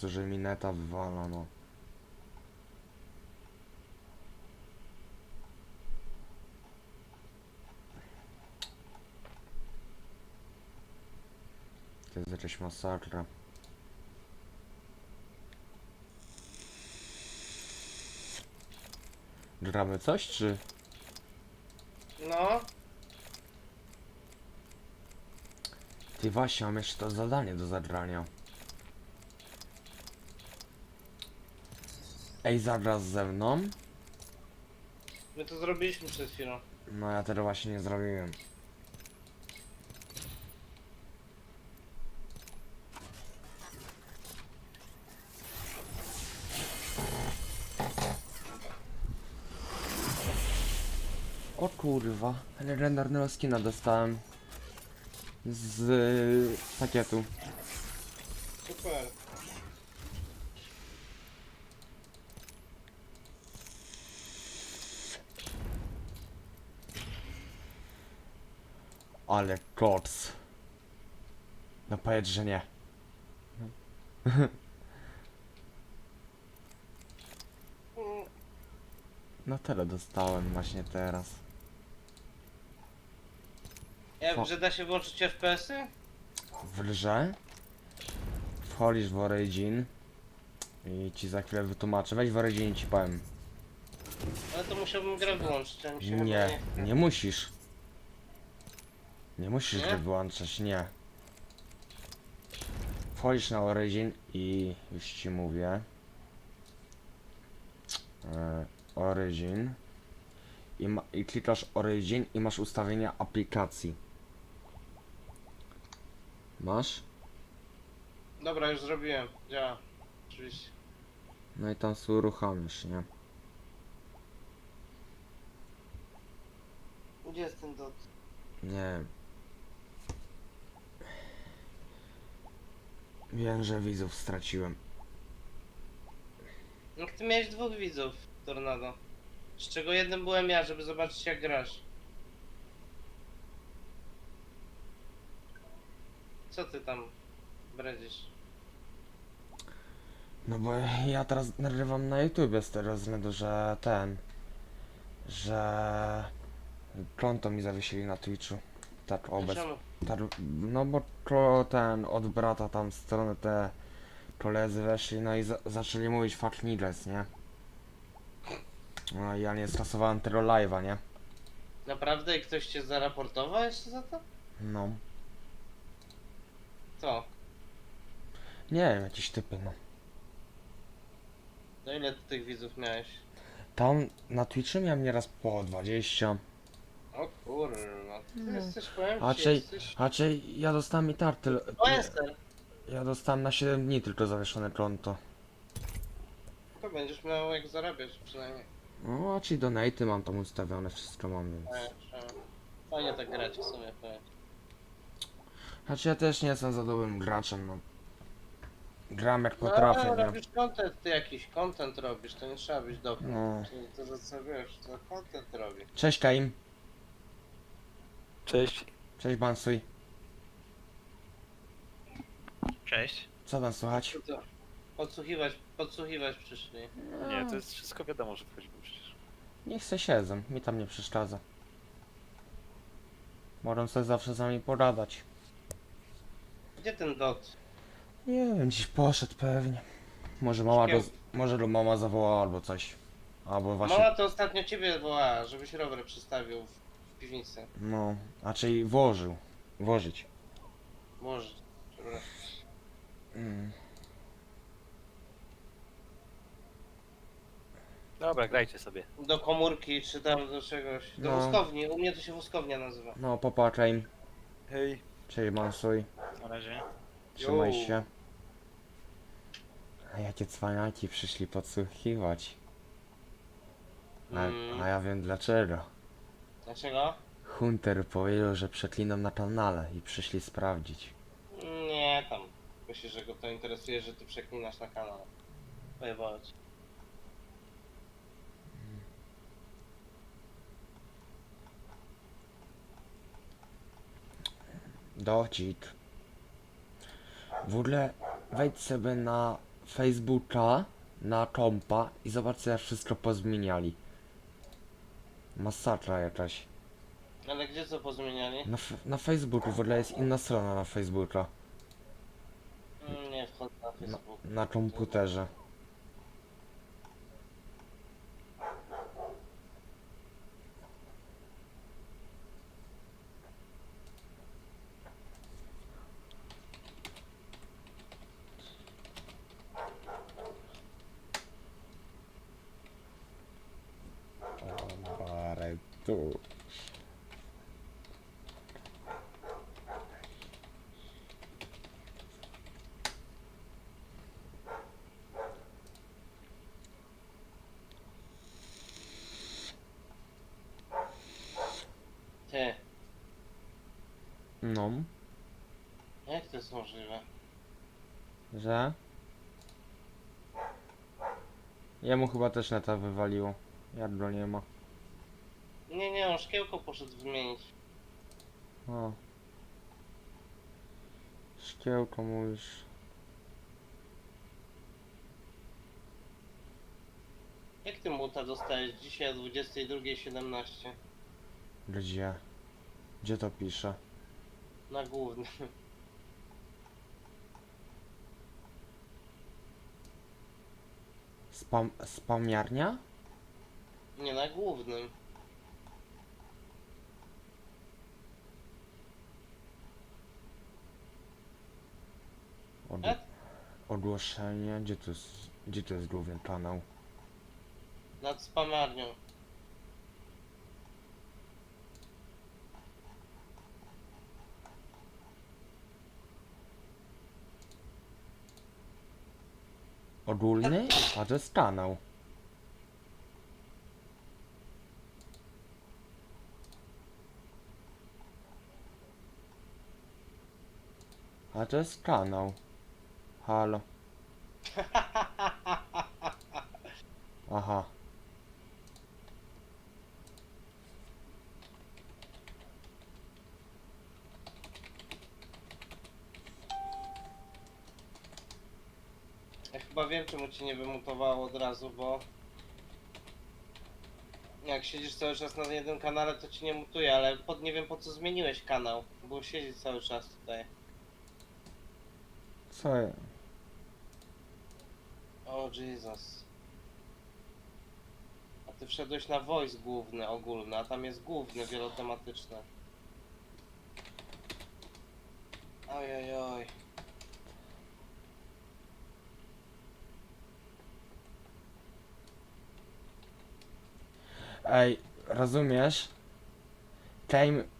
co, że mi neta wywala, no. To jest jakaś masakra. Gramy coś, czy... No, Ty właśnie, mam jeszcze to zadanie do zagrania. Ej, zagrasz ze mną? my to zrobiliśmy przed chwilą. No ja tego właśnie nie zrobiłem. O kurwa, legendarnego skina dostałem z pakietu. Super. Ale koc. No powiedz, że nie. No tyle dostałem właśnie teraz. Co? że da się włączyć FPS-y? w grze wchodzisz w Origin i ci za chwilę wytłumaczę. Weź w Origin i ci powiem. Ale to musiałbym grę wyłączyć, a mi się chyba Nie, nie musisz. Nie musisz Nie? wyłączać, nie. Wchodzisz na Origin i już ci mówię. E, Origin. I, ma, I klikasz Origin i masz ustawienia aplikacji. Masz? Dobra, już zrobiłem. Działa. Oczywiście. No i tam sobie uruchamiasz, nie? Gdzie jest ten dot? Nie wiem. Wiem, że widzów straciłem. No ty miałeś dwóch widzów, Tornado. Z czego jednym byłem ja, żeby zobaczyć jak grasz. Co ty tam bredzisz? No bo ja teraz nagrywam na YouTube z tego względu, że ten... Że... Konto mi zawiesili na Twitchu. Tak, obec. Czemu? Tak, no bo to ten od brata tam strony te koledzy weszli, no i za zaczęli mówić fuck niggas, nie? No i ja nie stosowałem tego live'a, nie? Naprawdę i ktoś cię zaraportował jeszcze za to? No. Co? Nie wiem, jakieś typy, no. No ile ty tych widzów miałeś? Tam na Twitchu miałem nieraz po 20. O kurwa, ty No. jesteś, powiem ci, Raczej, jesteś... raczej ja dostałem i. O, jestem. Ja dostałem na 7 dni tylko zawieszone konto. To będziesz miał jak zarabiać przynajmniej. No, raczej donaty mam tam ustawione, wszystko mam, więc. E, przynajmniej. Fajnie tak grać w sumie, powiem. Znaczy ja też nie jestem za dobrym graczem, no. Gram jak No, potrafię, ale nie? robisz content, ty jakiś content robisz, to nie trzeba być dobry. No. Czyli to, że co wiesz, to content robi. Cześć Kaim. Cześć. Cześć Bansuj. Cześć. Co tam słychać? Co? Podsłuchiwać, podsłuchiwać przyszli. Nie, to jest wszystko wiadomo, że wchodzimy przecież. Niech se siedzą, mi tam nie przeszkadza. Mogą sobie zawsze z nami pogadać. Gdzie ten dot? Nie wiem, dziś poszedł pewnie. Może mama może go mama zawołała albo coś. Albo właśnie, Mama to ostatnio ciebie wołała, żebyś rower przystawił w piwnicy. no, raczej włożył. Włożyć. Może. Dobra. Mm. Dobra, grajcie sobie. Do komórki czy tam do czegoś. Do No. łuskowni, u mnie to się łuskownia nazywa. No, popatrzaj im. Hej. Cześć Bansuj. Na razie. Trzymaj Jo. się. A jakie cwaniaki przyszli podsłuchiwać. A, Mm. a ja wiem dlaczego. Dlaczego? Hunter powiedział, że przeklinam na kanale i przyszli sprawdzić. Nie tam. Myślę, że go to interesuje, że ty przeklinasz na kanał. Pojebało cię. Dowcik. W ogóle wejdź sobie na Facebooka na kompa i zobaczcie jak wszystko pozmieniali. Masakra jakaś. Ale gdzie co pozmieniali? Na, f- na Facebooku w ogóle jest inna strona na Facebooka. Mm, Nie wchodzę na Na, Facebook. na komputerze. Tu. Ty, No, jak to jest możliwe? że? Jemu chyba też neta wywaliło. Jak go nie ma. Szkiełko poszedł wymienić. O. Szkiełko mówisz. Jak ty muta dostałeś dzisiaj o 22.17? Gdzie? Gdzie to pisze? Na głównym. Spam, spamiarnia? Nie, na głównym. Od, E? ogłoszenie? Gdzie to jest, gdzie to jest główny kanał? Nad spamarnią. Ogólny? A to jest kanał. A to jest kanał. Halo. Aha. Ja chyba wiem czemu ci nie wymutowało od razu, bo jak siedzisz cały czas na jednym kanale to ci nie mutuje, ale pod, nie wiem po co zmieniłeś kanał, bo siedzisz cały czas tutaj. Co ja? O Jesus. A ty wszedłeś na voice główny, ogólny, a tam jest główny, wielotematyczny. Oj, oj, oj. Ej, rozumiesz? Time...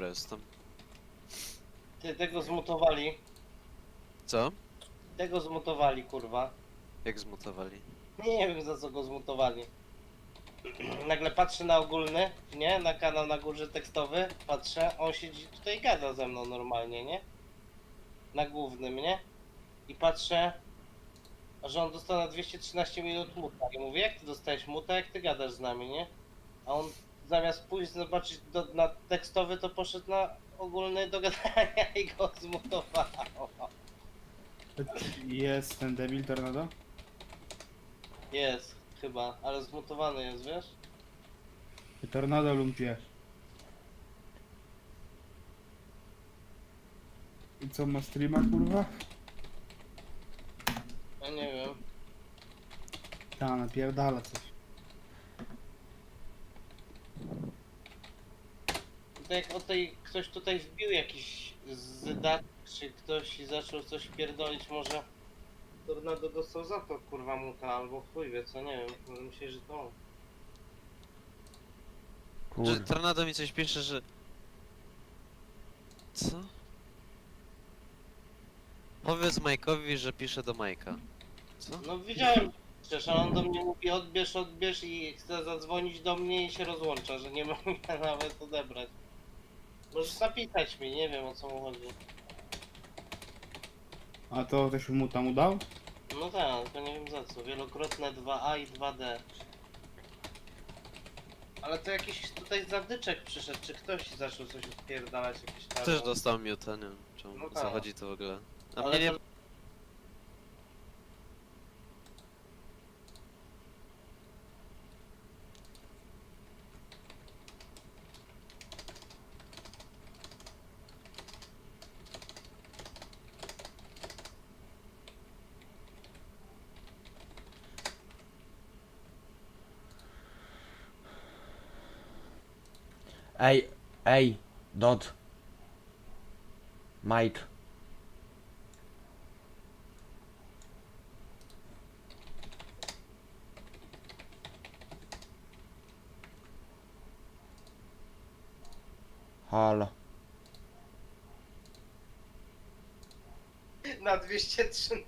Dobra, jestem. Ty tego zmutowali. Co? Tego zmutowali, kurwa. Jak zmutowali? Nie wiem za co go zmutowali. nagle patrzę na ogólny, nie? Na kanał na górze tekstowy, patrzę, on siedzi tutaj i gada ze mną normalnie, nie? Na głównym, nie? I patrzę, że on dostał na 213 minut muta. I mówię, jak ty dostałeś muta, jak ty gadasz z nami, nie? A on zamiast pójść zobaczyć do, na tekstowy, to poszedł na ogólny do gadania i go zmutowało. Jest ten debil tornado? Jest, chyba, ale zmutowany jest, wiesz? Tornado lumpie. I co, ma streama kurwa? Ja nie wiem. Ta, napierdala coś. Tutaj jak o tej, ktoś tutaj wbił jakiś zydak, czy ktoś i zaczął coś pierdolić, może Tornado dostał za to kurwa muta, albo chuj wie co, nie wiem, może myśleć, że to on. Że Kur... Tornado mi coś pisze, że... Co? Powiedz Majkowi, że pisze do Majka. Co? No widziałem, przecież a on do mnie mówi odbierz, odbierz i chce zadzwonić do mnie i się rozłącza, że nie mogę nawet odebrać. Możesz napisać mi, nie wiem o co mu chodzi. A to ktoś mu tam udał? No tak, tylko nie wiem za co. Wielokrotne 2A i 2D. Ale to jakiś tutaj zadyczek przyszedł, czy ktoś zaczął coś odpierdalać, jakieś tam. Też dostał miuta, nie wiem czemu, No co tak. chodzi to w ogóle. A Ale mnie nie... to- Ej, ej, Dot. Mike. Halo. Na 213.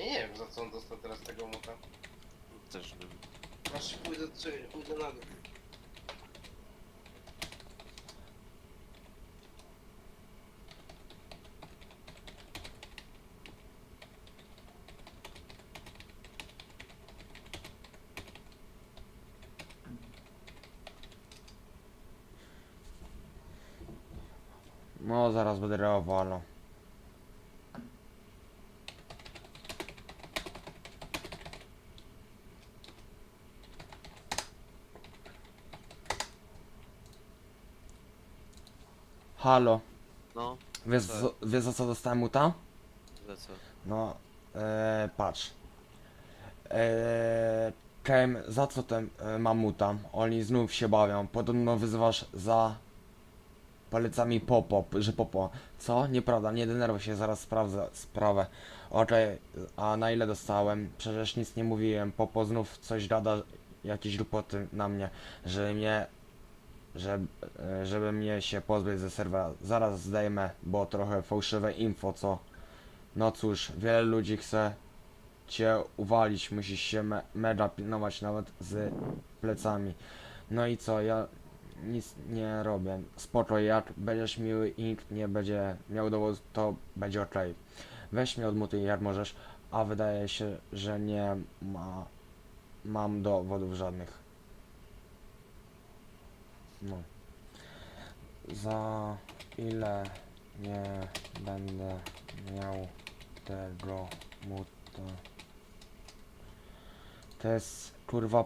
Ja nie wiem za co on dostał teraz tego muta. Też nie wiem. Aż pójdę, czy, pójdę na dół. No, zaraz będę reagował. Halo, No, wiesz, Tak. co- wiesz za co dostałem muta? za co? No, e, patrz. E, Kem, za co ten e, mamuta? Oni znów się bawią. Podobno wyzywasz za palecami popo, że popo. Co? Nieprawda, nie denerwuj się, zaraz sprawdzę sprawę. Okej, a na ile dostałem? Przecież nic nie mówiłem. Popo znów coś gada, jakieś głupoty na mnie, że mnie, że, e, żeby mnie się pozbyć ze serwera. Zaraz zdejmę, bo trochę fałszywe info, co? No cóż, wiele ludzi chce cię uwalić, musisz się me mega pilnować nawet z plecami. No i co, ja nic nie robię. Spoko, jak będziesz miły i nikt nie będzie miał dowodów, to będzie ok. Weź mnie odmutuj jak możesz, a wydaje się, że nie ma, mam dowodów żadnych. No. Za ile nie będę miał tego muta. To jest kurwa.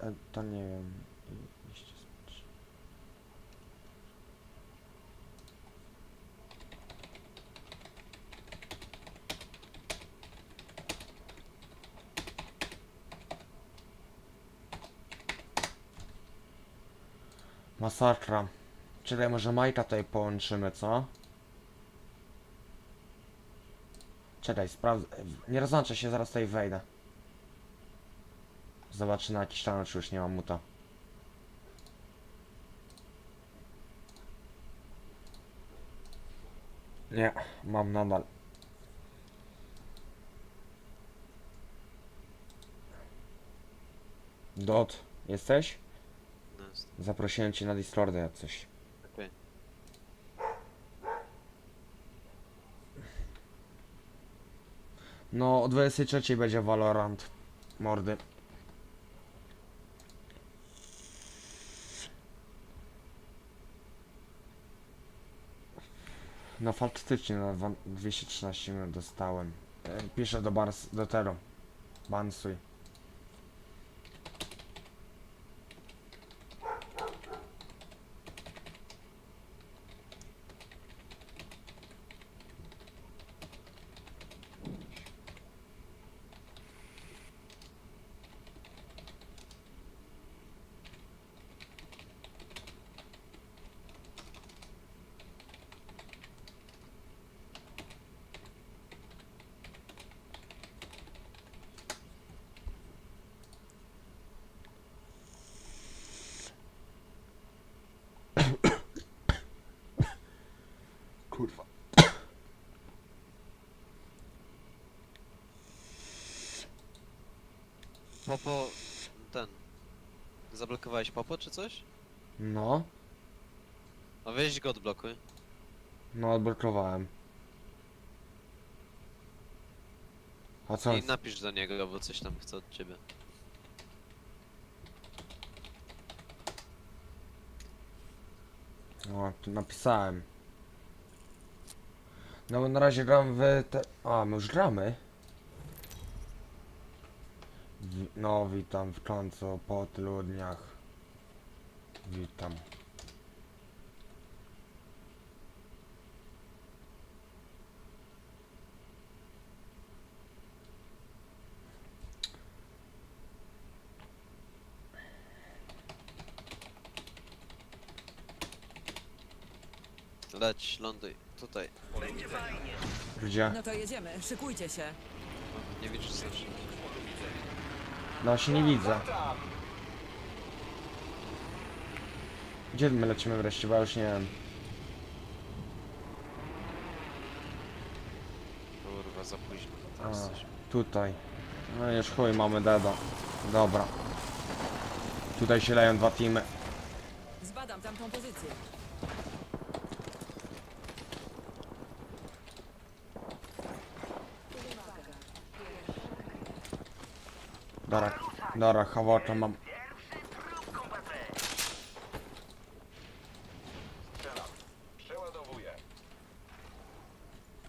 e, To nie wiem. Masakra. Czekaj, może Majka tutaj połączymy, co? Czekaj, sprawdzę. Nie rozłączę się, zaraz tutaj wejdę. Zobaczę na jakiś czas, czy już nie mam muta. Nie, mam nadal. Dot, jesteś? Jest- Zaprosiłem cię na Discorda jak coś. Okej. No, o 23 będzie Valorant. Mordy. No faktycznie na dwa- 213 minut dostałem. E, Piszę do Bans, do Tero. Bansuj. Kurwa. Popo... ten... Zablokowałeś Popo czy coś? No, A weź go odblokuj. no odblokowałem. A co? I napisz do niego, bo coś tam chce od ciebie. O, tu napisałem. No bo na razie gram w te... A, my już gramy? No, witam w końcu po tylu dniach. Witam. Leć, ląduj. Tutaj. Gdzie? No to jedziemy, szykujcie się. Nie widzisz coś. No się nie widzę. Gdzie my lecimy wreszcie, bo ja już nie wiem. Kurwa, za późno. A, Teraz tutaj. No już chuj, mamy deda. Dobra. Tutaj się leją dwa teamy. Dobra, dobra, hawota mam.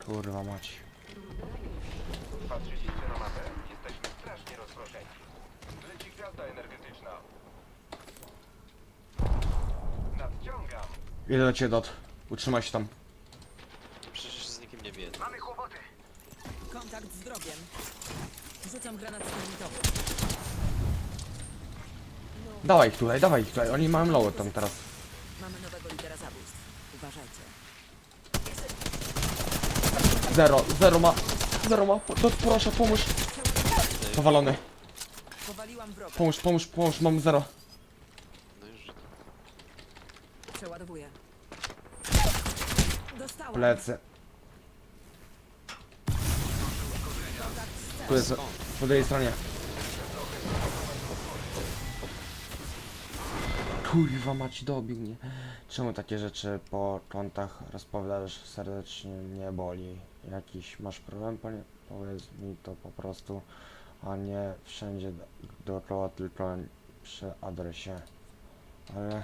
Kurwa mać. Patrzycie na mapę. Jesteśmy strasznie rozproszeni. Leci gwiazda energetyczna. Nadciągam. Idę do ciebie dot. Utrzymaj się tam. Przecież się z nikim nie bije. Mamy kłopoty. Kontakt z wrogiem. Rzucam granat termitowy. Dawaj ich tutaj, dawaj ich tutaj. Oni mają low tam teraz. Mamy nowego lidera zabójstw. Uważajcie. Zero, zero ma. Zero ma. Dot, proszę, pomóż. Powalony. Powaliłam wroga. Pomóż, pomóż, pomóż, mam zero. No już. Przeładowuję. Dostałam. Plecy. Tu jest, po drugiej stronie. Kurwa mać dobił mnie. Czemu takie rzeczy po kątach rozpowiadasz serdecznie mnie boli? Jakiś masz problem? Panie? Powiedz mi to po prostu, a nie wszędzie do- dookoła, tylko przy adresie. Ale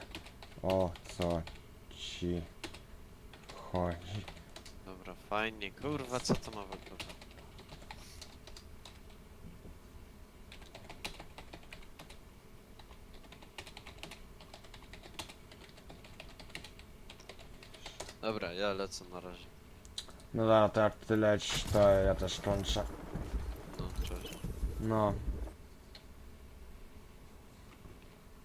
o co ci chodzi? Dobra, fajnie. Kurwa, co to ma wyglądać? Dobra, ja lecę na razie. No dobra, to jak ty leć, to ja też kończę. No, cześć. No,